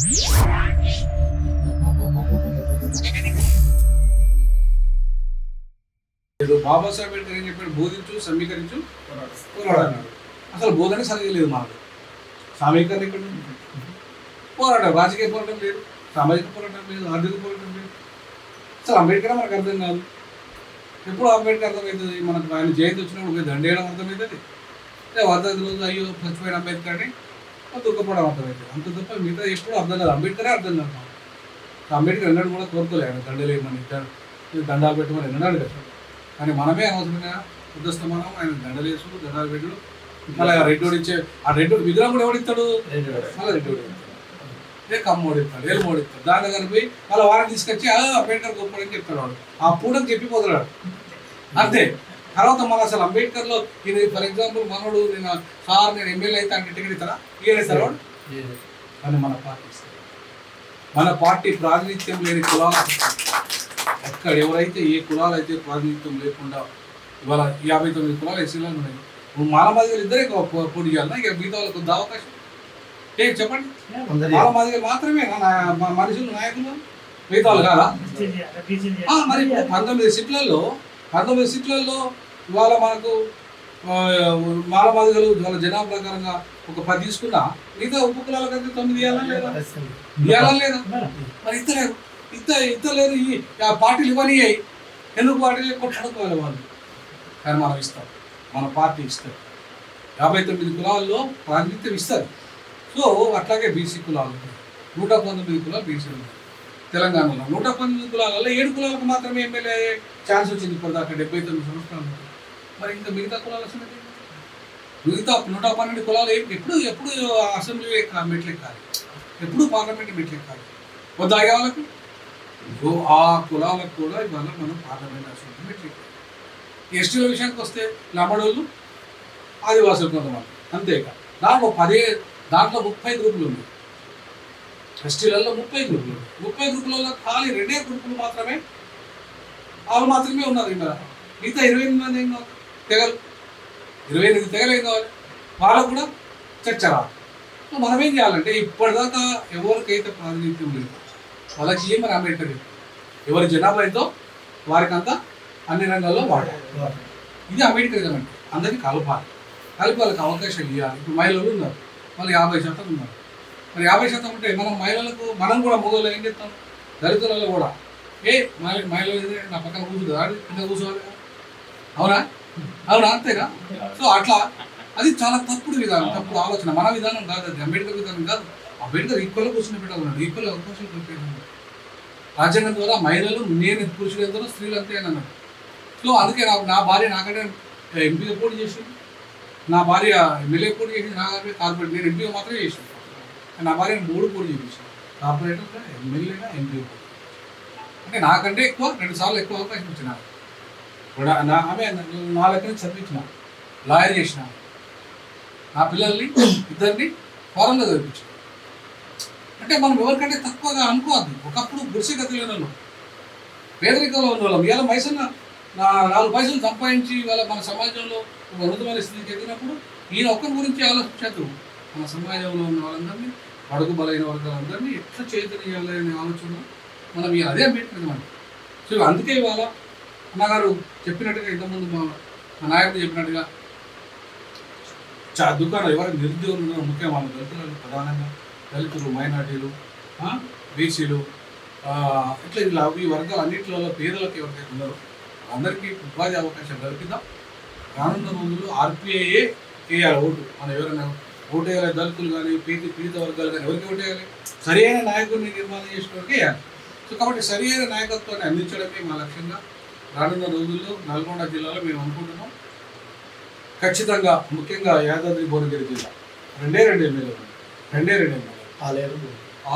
బాబా బాబాసాహెబ్ అంబేద్కర్ ఏం చెప్పాడు? బోధించు సమీకరించు పోరాడన్నాడు అసలు బోధన సరిగా లేదు మాకు. సమీకరణ ఇక్కడ పోరాటం రాజకీయ పోరాటం లేదు సామాజిక పోరాటం లేదు ఆర్థిక పోరాటం లేదు. అసలు అంబేద్కర్ మనకు అర్థం కాదు. ఎప్పుడు అంబేద్కర్ అర్థమవుతుంది? మనకు ఆయన జయంతి వచ్చినప్పుడు దండేయడం అర్థమవుతుంది. అదే వర్ధంతి రోజు అయ్యో చచ్చిపోయిన అంబేద్కర్ అని దుఃఖపడడం అర్థమవుతుంది అంత తప్ప మిగతా ఎప్పుడు అర్థం కాదు. అంబేద్కరే అర్థం కాదు. అంబేద్కర్ ఎన్నడూ కూడా కోరుకోలే. ఆయన దండలేమని దండాలు పెట్టమని ఎన్నడాడు కదా కానీ మనమే అవసరంగా ఉద్దస్తమానం ఆయన దండలేసు దండాలు పెట్టుడు. మళ్ళీ ఆ రెడ్డోడు ఇచ్చే ఆ రెడ్డోడు విగ్రహం కూడా ఎవడిస్తాడు? మళ్ళీ రెడ్డోడు. ఏ కమ్మోడు ఇస్తాడు ఏలు మోడు ఇస్తాడు దాని దగ్గర పోయి మళ్ళీ వారిని తీసుకొచ్చి ఆ అంబేద్కర్ గొప్పడని చెప్తాడు వాడు ఆ పూటని చెప్పిపోతాడు అంతే. తర్వాత మళ్ళీ అసలు అంబేద్కర్లో ఇది ఫర్ ఎగ్జాంపుల్ మనోడు నేను సార్ నేను ఎమ్మెల్యే అయితే అంటే టికెట్ ఇస్తారా? ఇయ్యలే సార్ అని మన పార్టీ మన పార్టీ ప్రాతినిధ్యం లేని కులాలు ఎక్కడ ఎవరైతే ఏ కులాలు అయితే ప్రాతినిధ్యం లేకుండా ఇవాళ యాభై తొమ్మిది కులాలు ఎస్సీలు ఉన్నాయి. మాలమాదిగలు ఇద్దరే పోటీ చేయాలన్నా ఇక మిగతా వాళ్ళకు ఉందా అవకాశం. ఏం చెప్పండి. మాలమాదిగలు మాత్రమే మనుషులు నాయకులు? మిగతా వాళ్ళు కాదా? మరి ఇప్పుడు పంతొమ్మిది సీట్లలో పంతొమ్మిది సీట్లలో ఇవాళ మనకు ఆ, మాలమాదిగలు వాళ్ళ జనాభా ప్రకారంగా ఒక పది తీసుకున్నా మిగతా ఉప కులాల కంటే తొమ్మిది ఇవ్వాలా లేదా? ఇవ్వాలా లేదా? మరి ఇద్దరు ఇద్దరు ఇద్దరు ఈ ఆ పార్టీలు ఇవ్వనియ్యాయి. ఎందుకు పార్టీలు కొట్లాడుకోవాలి వాళ్ళు? కానీ మనం ఇస్తాం. మన పార్టీ ఇస్తుంది యాభై తొమ్మిది కులాల్లో ప్రాతినిధ్యం ఇస్తుంది సో అట్లాగే బీసీ కులాలు. నూట పంతొమ్మిది కులాలు బీసీలు ఉన్నాయి తెలంగాణలో నూట పంతొమ్మిది కులాలలో ఏడు కులాలకు మాత్రమే ఎమ్మెల్యే ఛాన్స్ వచ్చింది ఇప్పటిదాకా డెబ్బై తొమ్మిది సంవత్సరాలు. మరి ఇంకా మిగతా కులాల సంగతి మిగతా నూట పన్నెండు కులాలు ఎప్పుడు ఎప్పుడు అసెంబ్లీ మెట్లు ఎక్కాలి ఎప్పుడు పార్లమెంట్ మెట్లు ఎక్కాలి వద్దా అయ్యాలకు వాళ్ళకు? ఆ కులాలకు కూడా ఇవాళ మనం పార్లమెంట్ అసెంబ్లీ మెట్లు ఎక్కాలి ఎస్టీల విషయానికి వస్తే లమడోళ్ళు ఆదివాసులు కొంతమంది. అంతేకా దాంట్లో పదే దాంట్లో ముప్పై గ్రూపులు ఉన్నాయి. ఎస్టీలలో ముప్పై గ్రూపులు ముప్పై గ్రూపులలో ఖాళీ రెండే గ్రూపులు మాత్రమే వాళ్ళు మాత్రమే ఉన్నారు ఇంకా మిగతా ఇరవై ఎనిమిది మంది ఏం కాదు తెగలు. ఇరవై ఎనిమిది తెగలు ఏం కావాలి వాళ్ళకు కూడా చర్చ రాదు. మనం ఏం చేయాలంటే ఇప్పటిదాకా ఎవరికైతే ప్రాతినిధ్యం లేదు వాళ్ళకి ఏమని అంబేద్కర్ చెప్పారు. ఎవరి జనాభా ఎంతో వారికంతా అన్ని రంగాల్లో వాడాలి ఇది అంబేద్కరిజం అంటే అందరికీ కలపాలి. కలిపి వాళ్ళకి అవకాశం ఇవ్వాలి. ఇప్పుడు మహిళలు ఉన్నారు. వాళ్ళు యాభై శాతం ఉన్నారు. మరి యాభై శాతం ఉంటే మనం మహిళలకు మనం కూడా మొగలు ఏం చేస్తాం? దళితులలో కూడా. ఏ మహిళ మహిళలు నా పక్కన కూర్చుంది కింద కూర్చోవాలి అవునా? అవునా? అంతేగా సో అట్లా అది చాలా తప్పుడు విధానం తప్పుడు ఆలోచన. మన విధానం కాదు అది అంబేద్కర్ విధానం కాదు. అంబేద్కర్ ఈక్వల్ కూర్చుని పెట్టాలన్నాడు ఈక్వల్ అవకాశాలు పెట్టాడు రాజ్యాంగం ద్వారా మహిళలు నేను పురుషులు ఎందరో స్త్రీలు అంతే అని అన్నాడు. సో అందుకే నాకు నా భార్య నాకంటే ఎంపీగా పోటీ చేసింది. నా భార్య ఎమ్మెల్యే పోటీ చేసింది నాకంటే కార్పొరేట్ నేను ఎంపీగా మాత్రమే చేసింది. నా భార్య మూడు పోటీ చేయించాను కార్పొరేటర్ ఎమ్మెల్యేగా ఎంపీ అంటే నాకంటే ఎక్కువ రెండు సార్లు ఎక్కువ అవకాశం ఇచ్చిన కూడా నా ఆమె నా లెక్కన చదివించిన లాయర్ చేసిన. నా పిల్లల్ని ఇద్దరిని ఫారెన్లో చదివించాను అంటే మనం ఎవరికంటే తక్కువగా అనుకోవద్దు. ఒకప్పుడు గుడిసె గతిలో వాళ్ళం. పేదరికంలో ఉన్న వాళ్ళం ఇవాళ మైసన్న నా నాలుగు పైసలు సంపాదించి ఇవాళ మన సమాజంలో ఒక ఉన్నతమైన స్థితికి ఎదిగినప్పుడు ఈయన ఒక్కరి గురించి ఆలోచించద్దు. మన సమాజంలో ఉన్న వాళ్ళందరినీ అడుగు బలైన వర్గాలందరినీ ఎట్లా చైతన్యాలి అనే ఆలోచన మనం అదే పెట్టినమాట సో అందుకే ఇవాళ అన్నగారు చెప్పినట్టుగా ఇంతకుముందు మా మా నాయకుడు చెప్పినట్టుగా చా దుకాణం ఎవరైనా నిరుద్యోగులు ఉన్నారో ముఖ్యంగా దళితులు ప్రధానంగా దళితులు మైనార్టీలు బీసీలు ఇట్లా ఇలా ఈ వర్గాలు అన్నింటిలో పేదలకు ఎవరికైతే ఉన్నారో అందరికీ ఉపాధి అవకాశం కల్పిద్దాం. రానున్న రోజుల్లో ఆర్పిఐయే వేయాలి ఓటు? మనం ఎవరైనా ఓటు వేయాలి దళితులు కానీ పీత పీడిత వర్గాలు కానీ ఎవరికి ఓటు వేయాలి సరి అయిన నాయకుడిని నిర్మాణం చేసుకోవడానికి వేయాలి సో కాబట్టి సరి అయిన నాయకత్వాన్ని అందించడమే మా లక్ష్యంగా రానున్న రోజుల్లో నల్గొండ జిల్లాలో మేము అనుకుంటున్నాం ఖచ్చితంగా ముఖ్యంగా యాదాద్రి భువనగిరి జిల్లా. రెండే రెండు ఎమ్మెల్యేలు ఉన్నాయి. రెండే రెండు ఎమ్మెల్యేలు.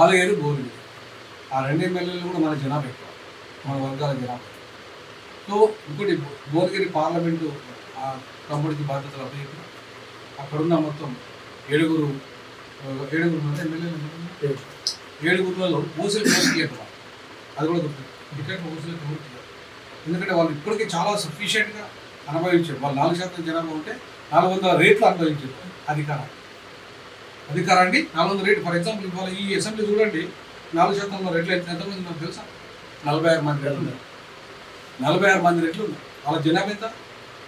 ఆలయేరు భువనగిరి. ఆ రెండు ఎమ్మెల్యేలు కూడా మన జనాభా ఎక్కువ. మన వర్గాల జనాభా. సో ఇంకోటి భువనగిరి పార్లమెంటు ఆ తమ్ముడికి బాధ్యతలు అప్పచెప్పి అక్కడున్న మొత్తం ఏడుగురు ఏడుగురు మంది ఎమ్మెల్యేలు? ఏడుగురులలో ఎంత అది కూడా గుర్తు ఎవరికి ఇవ్వరు. ఎందుకంటే వాళ్ళు ఇప్పటికీ చాలా సఫిషియెంట్గా అనుభవించారు. వాళ్ళు నాలుగు శాతం జనాభా ఉంటే నాలుగు వందల రేట్లు అనుభవించారు అధికారం. అధికారాన్ని నాలుగు వందల రేటు ఫర్ ఎగ్జాంపుల్ ఇవాళ ఈ అసెంబ్లీ చూడండి. నాలుగు శాతం రేట్లు ఎంత- ఎంతమంది ఉన్నారు తెలుసా? నలభై ఆరు మంది రేట్లు ఉన్నారు. నలభై ఆరు మంది రేట్లు ఉన్నారు. వాళ్ళ జనాభా ఎంత?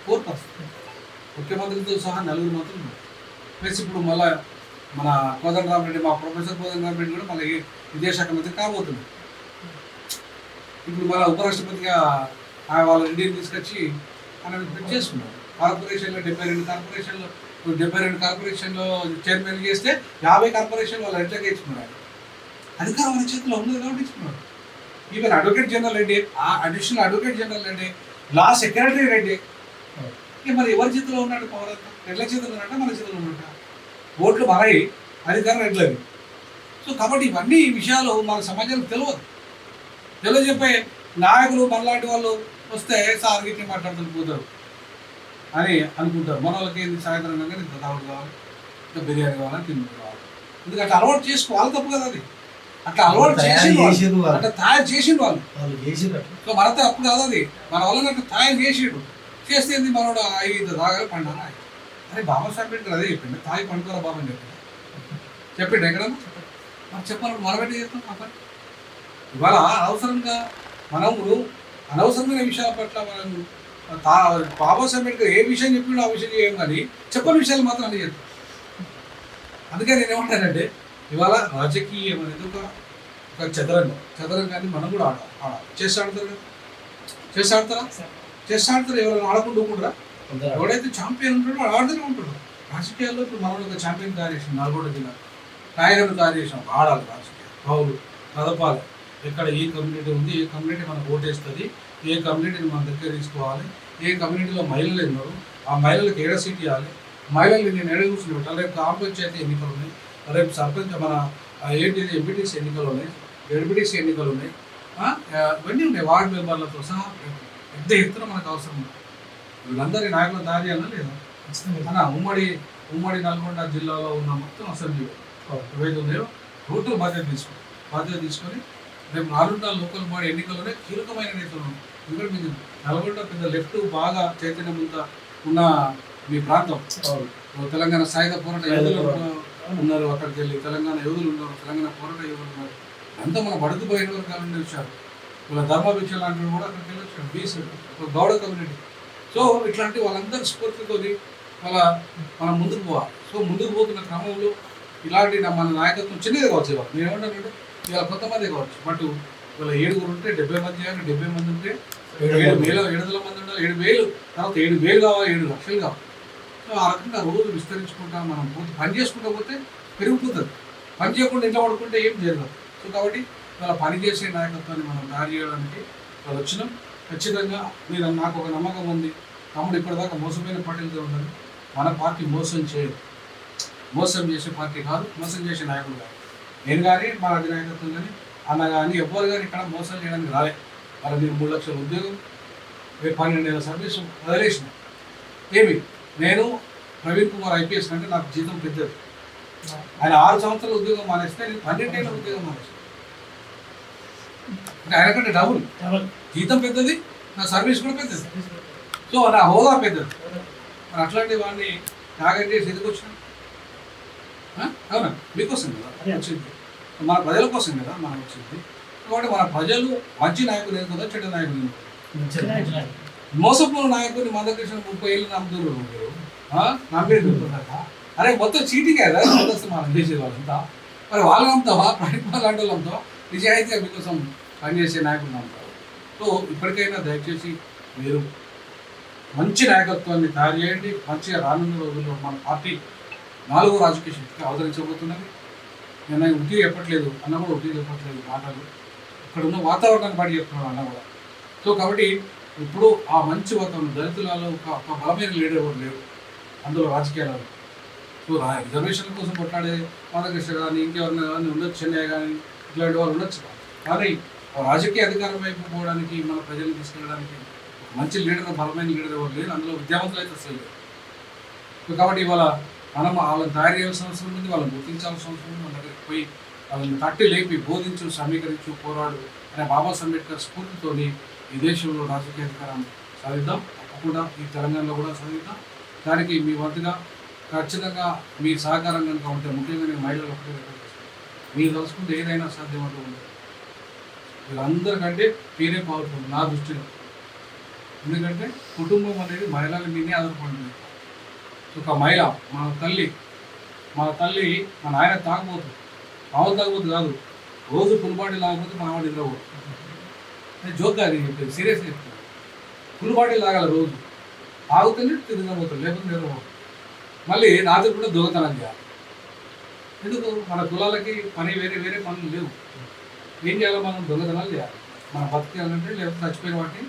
Four percent. ముఖ్యమంత్రితో సహా నలుగురు మంత్రులు ఉన్నారు. ప్లస్ ఇప్పుడు మళ్ళా మన కోదండరామరెడ్డి మా ప్రొఫెసర్ కోదండరామరెడ్డి కూడా మళ్ళీ విదేశాఖ మంత్రి కాబోతున్నారు. ఇప్పుడు మన ఉపరాష్ట్రపతిగా వాళ్ళ ఇండియన్ తీసుకొచ్చి మనకి ఫిట్ చేసుకున్నాం. కార్పొరేషన్లో డెబ్బై రెండు కార్పొరేషన్లో డెబ్బై రెండు కార్పొరేషన్లో చైర్మన్ చేస్తే యాభై కార్పొరేషన్ వాళ్ళు ఎట్లాగే ఇచ్చుకున్నారు. అధికారం మన చేతిలో ఉన్నది కాబట్టి ఇచ్చుకున్నారు. ఈవెన్ అడ్వకేట్ జనరల్ రెడ్డి ఆ additional advocate general Reddy law secretary Reddy ఇక మరి ఎవరి చేతిలో ఉన్నాడు పవర్ ఎట్లా ఎట్ల చేతిలో ఉన్నట్ట మన చేతిలో ఉన్నట్ట ఓట్లు మరై అధికారం ఎట్లేదు సో కాబట్టి ఇవన్నీ ఈ విషయాలు మన సమాజానికి తెలియదు. తెలియజెప్పే నాయకులు మనలాంటి వాళ్ళు వస్తే సార్ గిట్ల మాట్లాడుతూ పోతారు. అని అనుకుంటారు. మన వాళ్ళకి ఏంది? సాయంత్రం కనుక ఇంత తాగుడు కావాలి ఇంత బిర్యానీ కావాలి తిండి కావాలి? ఎందుకంటే అలవాటు చేసుకోవాలి తప్పు కదా అది. అట్లా అలవాటు చేసి. అట్లా తయారు చేసిండు వాళ్ళు. సో మనతో అప్పుడు కాదు అది. మన వల్ల అట్లా తయారు చేసిండు. చేస్తే ఏంది? మనోడు ఐదు తాగాలి పండాలి? అరే బాబాసాహెబ్ అంబేద్కర్ అదే చెప్పిండు. తాగి పండుకోరా బాబా అని చెప్పిండు. చెప్పిండు ఎక్కడ? మరి చెప్పాలి మనం ఎట్లా చేస్తాం? ఇవాళ అనవసరంగా మనము అనవసరమైన విషయాల పట్ల మనం తా బాబాసాహెబ్ అంబేద్కర్ ఏ విషయం చెప్పిండో ఆ విషయం చేయం కానీ చెప్పని విషయాలు మాత్రం అన్ని చెప్తాం అందుకే నేను ఏమంటానంటే ఇవాళ రాజకీయం అనేది ఒక ఒక చదరంగం. చదరంగాన్ని మనం కూడా ఆడాలి ఆడాలి చేసి ఆడతారు కదా? చేసి ఆడతారా చేసి ఆడతారు ఎవరైనా ఆడకుండా కొందరు ఎవడైతే ఛాంపియన్ ఉంటాడో వాడు ఆడుతూనే ఉంటాడు. రాజకీయాల్లో ఇప్పుడు మనం ఒక ఛాంపియన్ తయారు చేసాం నల్గొండ జిల్లా టైగర్ను తయారు చేసాం ఆడాలి రాజకీయాలు. పౌరులు కదపాలి. ఎక్కడ ఏ కమ్యూనిటీ ఉంది ఏ కమ్యూనిటీ మనకు ఓటేస్తుంది ఏ కమ్యూనిటీని మన దగ్గర తీసుకోవాలి ఏ కమ్యూనిటీలో మహిళలు ఉన్నారు ఆ మహిళలకు ఏడ సీట్ ఇవ్వాలి? మహిళలు నేను ఎడ కూర్చుని పెట్టాలి రేపు గ్రామ పంచాయతీ ఎన్నికలు ఉన్నాయి రేపు సర్పంచ్ మన ఆ, ఏంటి ఎంపీటీసీ ఎన్నికలు ఉన్నాయి ఎంపీటీసీ ఎన్నికలు ఉన్నాయి ఇవన్నీ ఉన్నాయి వార్డు మెంబర్లతో సహా పెద్ద ఎత్తున మనకు అవసరం ఉంది. వీళ్ళందరి నాయకులు చేయాలా లేదా? మన ఉమ్మడి ఉమ్మడి నల్గొండ జిల్లాలో ఉన్న మొత్తం అసెంబ్లీ ఏవైతే ఉన్నాయో టోటల్ బాధ్యత తీసుకుని బాధ్యత తీసుకొని రేపు రానున్న లోకల్ బాడీ ఎన్నికల్లోనే కీలకమైన నేతలు ఎందుకంటే మీకు నల్గొండ పెద్ద లెఫ్ట్ బాగా చైతన్యవంత ఉన్న మీ ప్రాంతం. తెలంగాణ సాయుధ పోరాట యోధులు ఉన్నారు. అక్కడికి వెళ్ళి తెలంగాణ యోధులు ఉన్నారు. తెలంగాణ పోరాట యోధులు ఉన్నారు. అంతా మన బడుకు పోయిన వర్గాల వచ్చారు. ఇలా ధర్మభిక్ష లాంటి వాళ్ళు కూడా అక్కడికి వెళ్ళి వచ్చారు. బీసీ ఒక గౌడ కమ్యూనిటీ. సో ఇట్లాంటి వాళ్ళందరి స్ఫూర్తితోని వాళ్ళ మనం ముందుకు పోవాలి. సో ముందుకు పోతున్న క్రమంలో ఇలాంటి మన నాయకత్వం చిన్నది కావచ్చు ఇవాళ. నేను ఏమంటానంటే ఇవాళ కొంతమంది కావచ్చు. బట్ ఇవాళ ఏడుగురు ఉంటే డెబ్బై మంది చేయాలి డెబ్బై మంది ఉంటే ఏడు వేలు ఏడు వందల మంది ఉండాలి. ఏడు వేలు తర్వాత ఏడు వేలు కావాలి ఏడు లక్షలు కావాలి. సో ఆ రకంగా రోజు విస్తరించుకుంటా మనం పోతే పని చేసుకుంటా పోతే పెరిగిపోతుంది. పని చేయకుండా ఇంట్లో పడుకుంటే ఏం జరగదు. సో కాబట్టి ఇవాళ పని చేసే నాయకత్వాన్ని మనం తయారు చేయడానికి వాళ్ళు వచ్చినాం. ఖచ్చితంగా మీరు నాకు ఒక నమ్మకం ఉంది. తమ్ముడు ఇప్పటిదాకా మోసమైన పార్టీలతో ఉన్నారు మన పార్టీ మోసం చేయదు. మోసం చేసే పార్టీ కాదు మోసం చేసే నాయకుడు కాదు. నేను కానీ మా అధినాయకత్వం కానీ అన్న కానీ ఎవ్వరు కానీ ఇక్కడ మోసం చేయడానికి రాలే. వాళ్ళ మీరు మూడు లక్షల ఉద్యోగం రేపు పన్నెండు నెలల సర్వీస్ వదిలేసిన. ఏమి? నేను ప్రవీణ్ కుమార్ ఐపీఎస్ అంటే నాకు జీతం పెద్దది. ఆయన ఆరు సంవత్సరాల ఉద్యోగం మానేస్తే నేను పన్నెండేళ్ళ ఉద్యోగం మానేస్తాను అంటే ఆయన కంటే డబుల్. జీతం పెద్దది నా సర్వీస్ కూడా పెద్దది. సో నా హోదా పెద్దది. మరి అట్లాంటి వాడిని త్యాగం చేసి ఎందుకు వచ్చిన? అవునా? మీకోసం కదా? వచ్చింది. మన ప్రజల కోసం కదా? మనం వచ్చింది. కాబట్టి మన ప్రజలు మంచి నాయకులు ఎన్నుకుందా చెడ్డ నాయకులు మోసపోయిన నాయకుడిని మందకృష్ణ ముప్పై ఏళ్ళు నమ్ముతున్నారు మీరు? నమ్మేది అరే మొత్తం చీటింగ్ కదా? మనం చేసే వాళ్ళంతా. మరి వాళ్ళు నమ్ముతావా ప్రయత్నాలు లాంటి వాళ్ళు నమ్ముతావా నిజాయితీగా మీకోసం పనిచేసే నాయకులు నమ్ముతావు సో ఇప్పటికైనా దయచేసి మీరు మంచి నాయకత్వాన్ని తయారు చేయండి. మంచిగా రానున్న రోజుల్లో మన పార్టీ నాలుగో రాజకీయ శక్తిగా అవతరించబోతున్నది. నేను ఉట్టి చెప్పట్లేదు అన్న కూడా ఉట్టి చెప్పట్లేదు మాటలు. ఇక్కడ ఉన్న వాతావరణాన్ని బట్టి చెప్తున్నాడు అన్న కూడా. సో కాబట్టి ఇప్పుడు ఆ మంచి వాతావరణం దళితులలో ఒక ఒక బలమైన లీడర్ ఎవరు లేరు. అందులో రాజకీయాలలో. సో రా- రిజర్వేషన్ల కోసం కొట్లాడే మాధకృష్ణ కానీ ఇంకెవరైనా కానీ ఉండొచ్చు చెన్నై కానీ ఇట్లాంటి వాళ్ళు ఉండొచ్చు. కానీ ఆ రాజకీయ అధికారం వైపు పోవడానికి మన ప్రజల్ని తీసుకెళ్ళడానికి మంచి లీడర్ బలమైన లీడర్ ఎవరు లేరు. అందులో విద్యావంతులు అయితే అసలు లేదు సో కాబట్టి ఇవాళ మనం వాళ్ళని తయారు చేయాల్సిన అవసరం ఉంది వాళ్ళని గుర్తించాల్సిన అవసరం ఉంది. మన దగ్గరికి పోయి వాళ్ళని తట్టి లేపి బోధించు సమీకరించు పోరాడు అనే బాబా అంబేద్కర్ స్ఫూర్తితోని ఈ దేశంలో రాజకీయ అధికారం సాధిద్దాం. తప్పకుండా ఈ తెలంగాణలో కూడా సాధిద్దాం. దానికి మీ వద్దగా ఖచ్చితంగా మీ సహకారం కనుక ఉంటే ముఖ్యంగా నేను మహిళలు ఒకటే మీరు తలుచుకుంటే ఏదైనా సాధ్యమవుతూ ఉంది వీళ్ళందరికంటే పేరే పవర్ఫుల్ నా దృష్టిలో. ఎందుకంటే కుటుంబం అనేది మహిళల మీదే ఆధారపడుతుంది ఒక మహిళ మన తల్లి మన తల్లి మన ఆయన తాగబోతుంది మామూలు తాగబోతు కాదు రోజు పులిపాటి లాగపోతే మా ఆవిడ నిద్రపోతుంది నేను జోక్ కాదు నేను చెప్పేది సీరియస్గా చెప్తాను పులిపాటి లాగాలి రోజు. తాగుతూనే తిరగబోతుంది లేకపోతే నిద్రపోతుంది మళ్ళీ రాత్రి కూడా దొంగతనం చేయాలి. ఎందుకు? మన కులాలకి పని వేరే వేరే పనులు లేవు. ఏం చేయాలో మనం? దొంగతనాలు చేయాలి. మనం బతికేయాలంటే లేకపోతే చచ్చిపోయిన వాటిని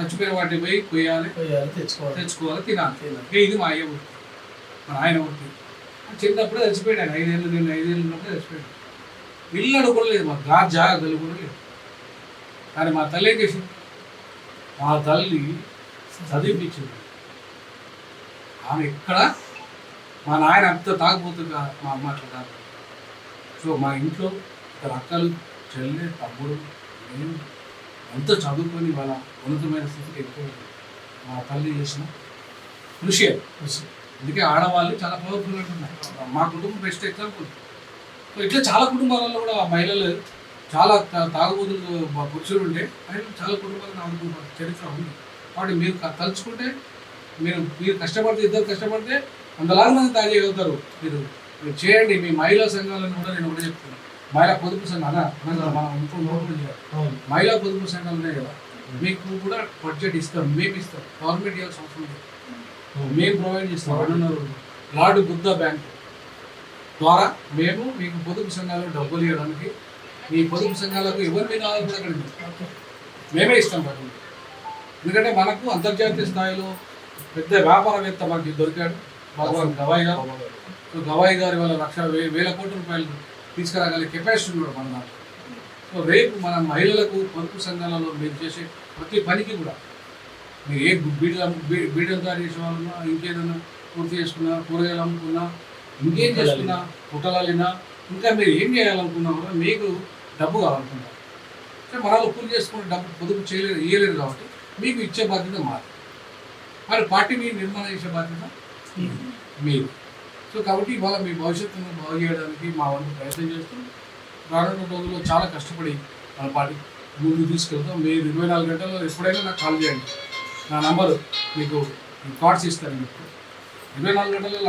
చచ్చిపోయిన వాటిని పోయి కొయ్యాలి. పోయాలి తెచ్చుకోవాలి. తెచ్చుకోవాలి తినాలి. ఇది మా అయ్య వృత్తి. మన ఆయన వృత్తి. చిన్నప్పుడే చచ్చిపోయాడు. ఆయన ఐదేళ్ళు నేను ఐదేళ్ళు ఉన్నప్పుడే చచ్చిపోయాడు. ఇల్లు అడుగుకోలేదు మా గా జాగ్రత్తలు కూడా లేదు కానీ మా తల్లి ఏం చేసింది? మా తల్లి చదివిపించింది ఆమె ఎక్కడ? మా నాయన అంత తాగిపోతుందిగా మా అమ్మ అట్లా కాదు సో మా ఇంట్లో ఇద్దరు అక్కలు చెల్లి తమ్ముడు నేను ఎంతో చదువుకొని వాళ్ళ ఉన్నతమైన స్థితికి వెళ్ళిపోయారు. మా తల్లి చేసిన కృషి కృషి. అందుకే ఆడవాళ్ళు చాలా పవర్ఫుల్ అంటున్నారు. మా కుటుంబం బెస్ట్ ఎగ్జాంపుల్ సో ఇట్లా చాలా కుటుంబాలలో కూడా మహిళలు చాలా తాగుబోతులు మా పురుషులు ఉంటే ఆయన చాలా కుటుంబాలను ఆదుకుంటారు చరిత్ర ఉంది. కాబట్టి మీరు తలుచుకుంటే మీరు మీరు కష్టపడితే ఇద్దరు కష్టపడితే వందలాది మంది తయారు చేయగలుగుతారు. మీరు మీరు చేయండి మీ మహిళా సంఘాలను కూడా నేను కూడా చెప్తాను మహిళా పొదుపు సంఘం అన్న అన్న మనం ఇంకో నోట్ కూడా చేయాలి. అవును. మహిళా పొదుపు సంఘాలు ఉన్నాయి కదా మీకు కూడా బడ్జెట్ ఇస్తాం మేము ఇస్తాం గవర్నమెంట్ ఇవ్వాల్సిన అవసరం లేదు. మేము ప్రొవైడ్ చేస్తాం. అన్నారు లార్డ్ బుద్ధ బ్యాంక్ ద్వారా మేము మీకు పొదుపు సంఘాలు డబ్బులు ఇవ్వడానికి మీ పొదుపు సంఘాలకు ఎవరి మీద ఆధారపడకండి. మేమే ఇస్తాం డబ్బులు ఎందుకంటే మనకు అంతర్జాతీయ స్థాయిలో పెద్ద వ్యాపారవేత్త మనకి దొరికాడు. భగవాన్ గవాయి గారు. సో గవాయి గారి వల్ల లక్ష వేల కోట్ల రూపాయలు తీసుకురాగల కెపాసిటీ ఉన్నాడు మన దాంట్లో. సో రేపు మన మహిళలకు పొదుపు సంఘాలలో మీరు చేసే ప్రతి పనికి కూడా మీరు ఏ బీడీలు బీడీలు తయారు చేసే వాళ్ళన్నా ఇంకేదన్నా పూర్తి చేసుకున్నా కూరగాయలు అమ్ముకున్నా ఇంకేం చేసుకున్నా పుట్టలాలినా? ఇంకా మీరు ఏం చేయాలనుకున్నా కూడా మీకు డబ్బు కావాలనుకుంటారు సో మనలో పూర్తి చేసుకుని డబ్బు పొదుపు చేయలేరు ఇయ్యలేరు కాబట్టి మీకు ఇచ్చే బాధ్యత మాది. మరి పార్టీని నిర్మాణం చేసే బాధ్యత మీరు సో కాబట్టి ఇవాళ మీ భవిష్యత్తును బాగు చేయడానికి మా వంతు ప్రయత్నం చేస్తూ రానున్న రోజుల్లో చాలా కష్టపడి మన పార్టీ ముందుకు తీసుకెళ్తాం. మీరు ఇరవై నాలుగు గంటల్లో ఎప్పుడైనా నాకు కాల్ చేయండి. నా నంబరు మీకు కార్డ్స్ ఇస్తాను. మీకు ఇరవై నాలుగు గంటల్లో